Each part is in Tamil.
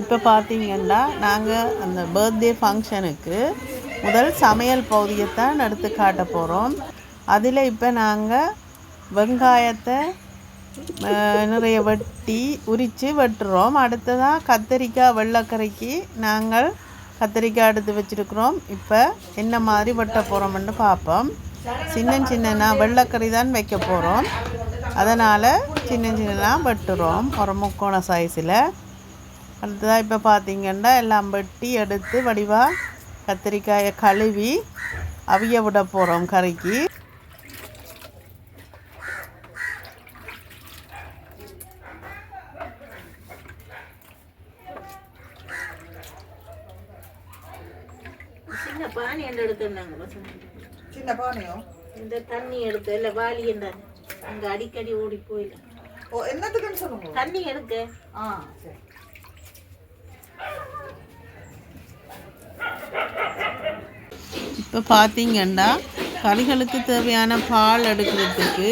இப்போ பார்த்தீங்கன்னா நாங்கள் அந்த பர்த்டே ஃபங்க்ஷனுக்கு முதல் சமையல் பகுதியைத்தான் எடுத்து காட்ட போகிறோம் அதில் இப்போ நாங்கள் வெங்காயத்தை நிறைய வெட்டி உரித்து வெட்டுறோம். அடுத்ததாக கத்தரிக்காய் வெள்ளக்கரைக்கு நாங்கள் கத்தரிக்காய் எடுத்து வச்சுருக்குறோம். இப்போ என்ன மாதிரி வெட்ட போகிறோம்னு பார்ப்போம் சின்ன சின்னனா வெள்ளக்கறி தான் வைக்க போகிறோம் அதனால் சின்ன சின்னனா வெட்டுறோம். ஒரு முக்கோண சைஸில் அடுத்ததாக இப்போ பார்த்தீங்கன்னா எல்லாம் வெட்டி எடுத்து வடிவாக கத்திரிக்காயை கழுவி அவிய விட போகிறோம் கறிக்கு. சின்ன பானை எடுத்துருந்தாங்க பசங்க சின்ன பானையோ? இந்த தண்ணி எடுத்து இல்லை வாளி என்றாங்க அங்கே அடிக்கடி ஓடி போயில ஓ என்னத்துக்குன்னு சொல்லுங்க. தண்ணி எடுக்க. ஆ சரி. இப்போ பார்த்தீங்கன்னா கறிகளுக்கு தேவையான பால் எடுக்கிறதுக்கு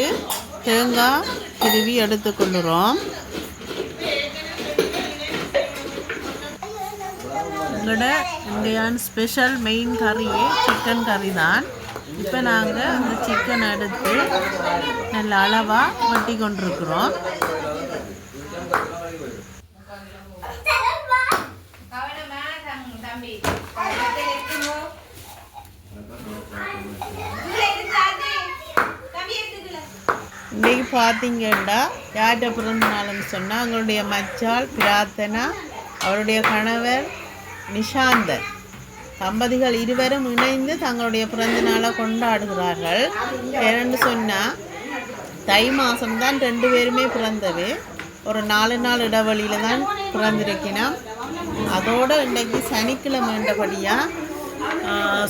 தேங்காய் திருவி எடுத்துக்கொள்ளுறோம் எங்களோட இந்தியான் ஸ்பெஷல் மெயின் கறியே சிக்கன் கறி தான் இப்போ நாங்கள் அந்த சிக்கன் எடுத்து நல்ல அளவாக வெட்டி கொண்டிருக்கிறோம். இன்றைக்கு பார்த்தீங்கன்னா யார்கிட்ட பிறந்த நாள்னு சொன்னால் அவங்களுடைய மச்சால் பிரார்த்தனா அவருடைய கணவர் நிஷாந்தன் தம்பதிகள் இருவரும் இணைந்து தங்களுடைய பிறந்த நாளை கொண்டாடுகிறார்கள். ஏன்னு சொன்னால் தை மாதம்தான் ரெண்டு பேருமே பிறந்தது. ஒரு நாலு நாள் இடைவெளியில் தான் பிறந்திருக்கணும் அதோடு இன்றைக்கு சனிக்கிழமைன்றபடியாக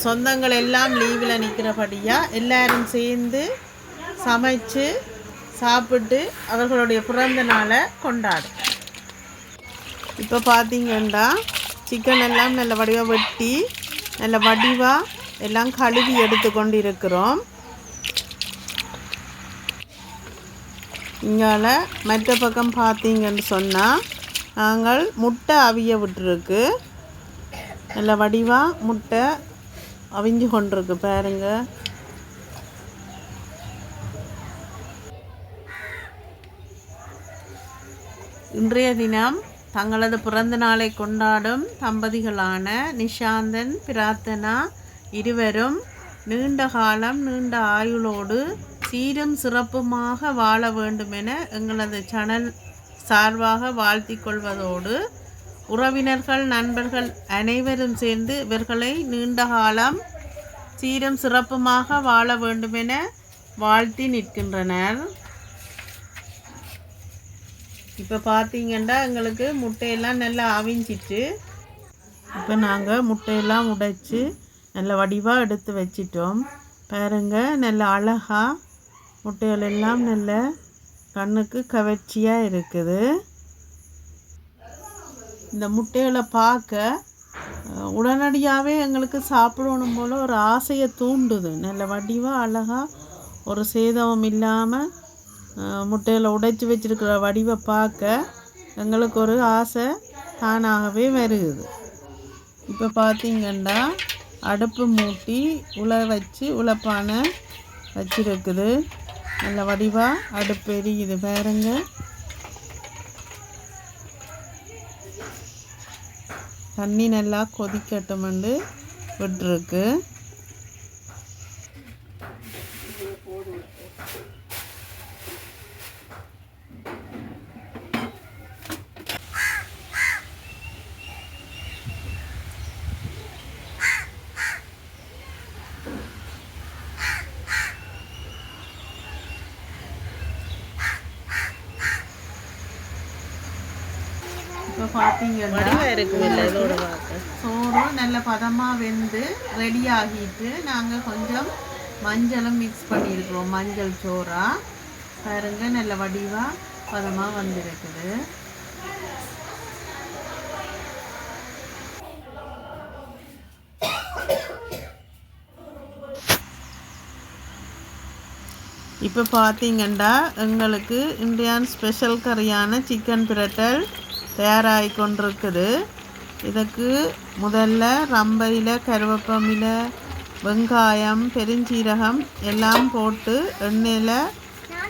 சொந்தங்கள் எல்லாம் லீவில் நிற்கிறபடியாக எல்லாரும் சேர்ந்து சமைச்சு சாப்பிட்டு அவர்களுடைய பிறந்த நாளை கொண்டாடும். இப்போ பார்த்தீங்கன்னா சிக்கன் எல்லாம் நல்ல வடிவாக வெட்டி நல்ல வடிவாக எல்லாம் கழுவி எடுத்து கொண்டு இருக்கிறோம் இங்கால மற்ற பக்கம் பார்த்தீங்கன்னு சொன்னால் நாங்கள் முட்டை அவிய விட்டுருக்கு. நல்ல வடிவாக முட்டை அவிஞ்சு கொண்டிருக்கு பாருங்க. இன்றைய தினம் தங்களது பிறந்த நாளை கொண்டாடும் தம்பதிகளான நிஷாந்தன் பிரார்த்தனா இருவரும் நீண்ட காலம் நீண்ட ஆயுளோடு சீரும் சிறப்புமாக வாழ வேண்டுமென எங்களது சேனல் சார்பாக வாழ்த்திக் கொள்வதோடு உறவினர்கள் நண்பர்கள் அனைவரும் சேர்ந்து இவர்களை நீண்ட காலம் சீரும் சிறப்புமாக வாழ வேண்டுமென வாழ்த்தி நிற்கின்றனர். இப்போ பார்த்தீங்கன்னா எங்களுக்கு முட்டையெல்லாம் நல்லா அவிஞ்சிட்டு இப்போ நாங்கள் முட்டையெல்லாம் உடைச்சி நல்ல வடிவாக எடுத்து வச்சிட்டோம். பாருங்க நல்ல அழகாக முட்டைகள் எல்லாம் நல்ல கண்ணுக்கு கவர்ச்சியாக இருக்குது. இந்த முட்டைகளை பார்க்க உடனடியாகவே எங்களுக்கு சாப்பிடணும் போல் ஒரு ஆசையை தூண்டுது. நல்ல வடிவாக அழகாக ஒரு சேதமும் இல்லாமல் முட்டையில் உடைச்சி வச்சிருக்கிற வடிவை பார்க்க எங்களுக்கு ஒரு ஆசை தானாகவே வருகுது இப்போ பார்த்தீங்கன்னா அடுப்பு மூட்டி உலை வச்சு உழைப்பானை வச்சுருக்குது. நல்ல வடிவாக அடுப்பு எரியுது பாருங்க. தண்ணி நல்லா கொதிக்கட்டுமெண்டு விட்டுருக்கு இப்போ பார்த்தீங்கன்னா சோறு நல்ல பதமாக வெந்து ரெடி ஆகிட்டு நாங்கள் கொஞ்சம் மஞ்சளும் மிக்ஸ் பண்ணியிருக்கிறோம். மஞ்சள் சோறா. பாருங்க நல்ல வடிவாக பதமாக வந்திருக்குது. இப்போ பார்த்தீங்கன்னா எங்களுக்கு இந்தியன் ஸ்பெஷல் கறியான சிக்கன் பிரட்டல் தயாராகி கொண்டிருக்குது இதுக்கு முதல்ல ரம்பையில் கருவேப்பமில வெங்காயம் பெருஞ்சீரகம் எல்லாம் போட்டு எண்ணெயில்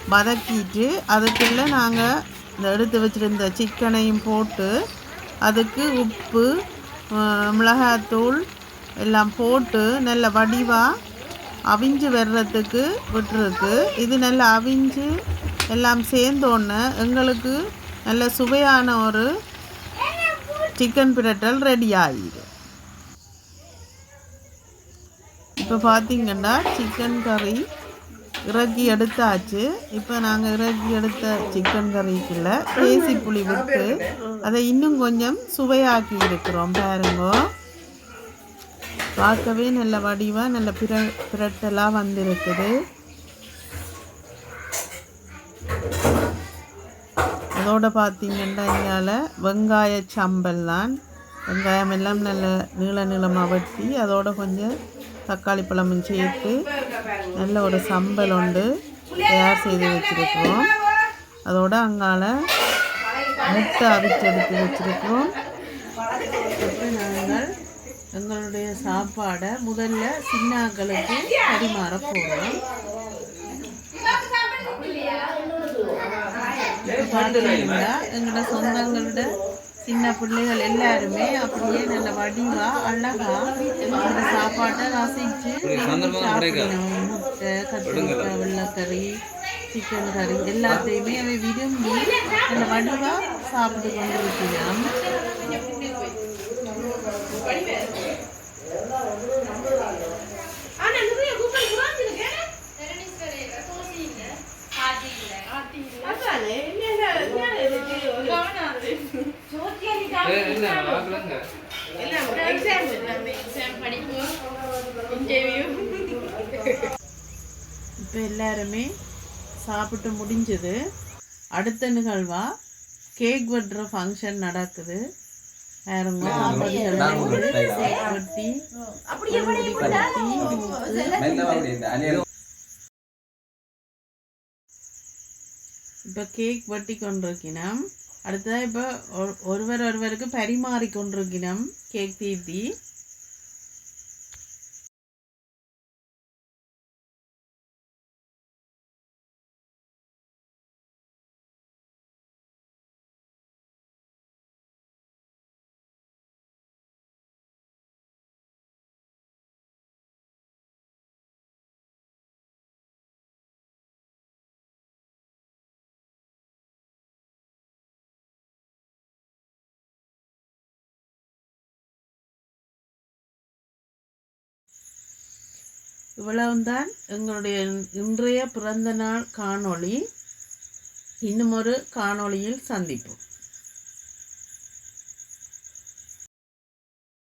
வதக்கிட்டு அதுக்குள்ளே நாங்கள் இந்த எடுத்து வச்சுருந்த சிக்கனையும் போட்டு அதுக்கு உப்பு மிளகாத்தூள் எல்லாம் போட்டு நல்ல வடிவாக அவிஞ்சு வர்றதுக்கு விட்டுருக்கு. இது நல்லா அவிஞ்சு எல்லாம் சேர்ந்தோன்னே எங்களுக்கு நல்ல சுவையான ஒரு சிக்கன் பிரட்டல் ரெடி ஆகிடும் இப்போ பார்த்தீங்கன்னா சிக்கன் கறி இறக்கி எடுத்தாச்சு. இப்போ நாங்கள் இறக்கி எடுத்த சிக்கன் கறிக்குள்ள தேசி புளி விட்டு அதை இன்னும் கொஞ்சம் சுவையாக்கி இருக்கிறோம் பாருங்கோ. பார்க்கவே நல்ல வடிவாக நல்ல பிர பிரட்டலாக வந்திருக்குது. அதோடு பார்த்தீங்கன்னா இங்கால வெங்காய சம்பல் தான் வெங்காயம் எல்லாம் நல்ல நீள நீளமாக வெட்டி அதோட கொஞ்சம் தக்காளி பழமும் சேர்த்து நல்ல ஒரு சம்பல் உண்டு தயார் செய்து வச்சுருக்கிறோம். அதோட அங்கால முட்டை அவிச்சு எடுத்து வச்சுருக்கோம் அப்புறம் நாங்கள் எங்களுடைய சாப்பாடை முதல்ல சின்னாக்களுக்கு பரிமாற போகிறோம் பார்த்தீங்கன்னா எங்களோட சொந்தங்களோட சின்ன பிள்ளைகள் எல்லாருமே அப்படியே நல்ல வடிவா அழகா அந்த சாப்பாட்டை ரசிச்சு முட்டை கத்திரிக்காய் வெள்ளைக்கறி சிக்கன் கறி எல்லாத்தையுமே அவை விரும்பி நல்ல வடிவா சாப்பிட்டு கொண்டிருக்கிறோம். இப்போ எல்லாருமே சாப்பிட்டு முடிஞ்சது. அடுத்த நிகழ்வா? கேக் வெட்டுற ஃபங்க்ஷன் நடக்குது. வேறங்க வெட்டி இப்போ கேக் வெட்டி கொண்டிருக்கிறோம் அடுத்ததாக இப்போ ஒருவர் ஒருவருக்கு பரிமாறிக்கொண்டிருக்கிறோம் கேக் தீர்த்தி இவ்வளவுதான் எங்களுடைய இன்றைய பிறந்த நாள் காணொளி. இன்னும் ஒரு காணொளியில் சந்திப்போம்.